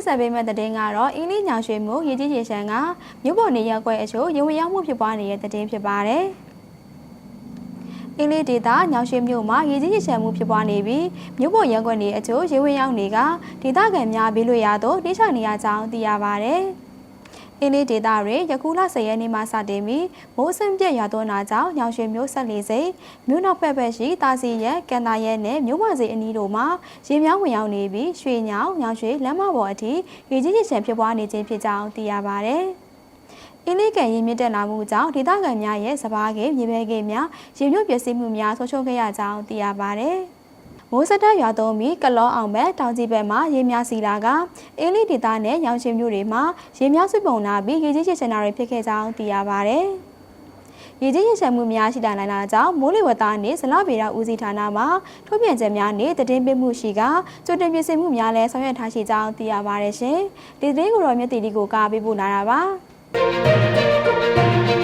တင်ဆက်ပေးမယ့်သတင်းကတော့အင်းလေးညောင်ရွှေမို့ရေကြီးရေရှမ်းကမြို့ပေါ်နေရက်ကွက်အချို့ရေဝင်ရောက်မှုဖြစ်ပွားနေတဲ့သတင်းဖြစ်ပါတယ်။အင်းလေးဒေတာညောင်ရွှေမြို့မှာရေကြီးရေရှမ်းမှုဖြစ်ပွားနေပြီးမြို့ပေါ်ရက်ကွက်နေအချို့ရေဝင်ရောက်နေကဒေသခံများဘေးလွတ်ရာသို့တိကျနေရကြောင်းသိရပါတယ်။ အင်းလေးဒေတာတွေယခုလ10ရက်နေ့မှစတင်ပြီးမိုးစံပြက်ရွာသွန်းတာကြောင့်ညောင်ရွှေမြို့ဆက်လီစိတ်မြို့နောက်ဘက်ဘက်ရှိတာစီရဲကန်တာရဲနဲ့မြို့မစီအနီးတို့မှာရေမြောင်းဝင်ရောက်နေပြီးရွှေညောင်ညောင်ရွှေလမ်းမပေါ်အထိရေကြီးရေရှမ်းဖြစ်ပွားနေခြင်းဖြစ်ကြောင်းသိရပါတယ်။အင်းလေးကန်ရင်မြင့်တက်လာမှုကြောင့်ဒေသခံများရဲ့စပားကေမြေပဲကေများရေမြုပ်ပျက်စီးမှုများဆုံးရှုံးခဲ့ရကြောင်းသိရပါတယ်။ မိုးစတက်ရွာသွန်းပြီးကလောအောင်ဘက်တောင်ကြီးဘက်မှာရေများစီလာကအင်းလေးဒေသနဲ့ရောင်ချင်မြို့တွေမှာရေများဆွပုံလာပြီးရေကြီးရေရှမ်းတာတွေဖြစ်ခဲ့ကြောင်းသိရပါတယ်။ရေကြီးရေရှမ်းမှုများရှိတာနိုင်တာကြောင့်မိုးလေဝသနဲ့ဇလဗေဒဦးစီးဌာနမှထုတ်ပြန်ချက်များနဲ့တည်င်းပေးမှုရှိကကြိုတင်ပြင်ဆင်မှုများလည်းဆောင်ရွက်ထားရှိကြောင်းသိရပါတယ်ရှင်။ဒီသတင်းကိုတော့မြတ်တီဒီကိုကပေးပို့လာတာပါ။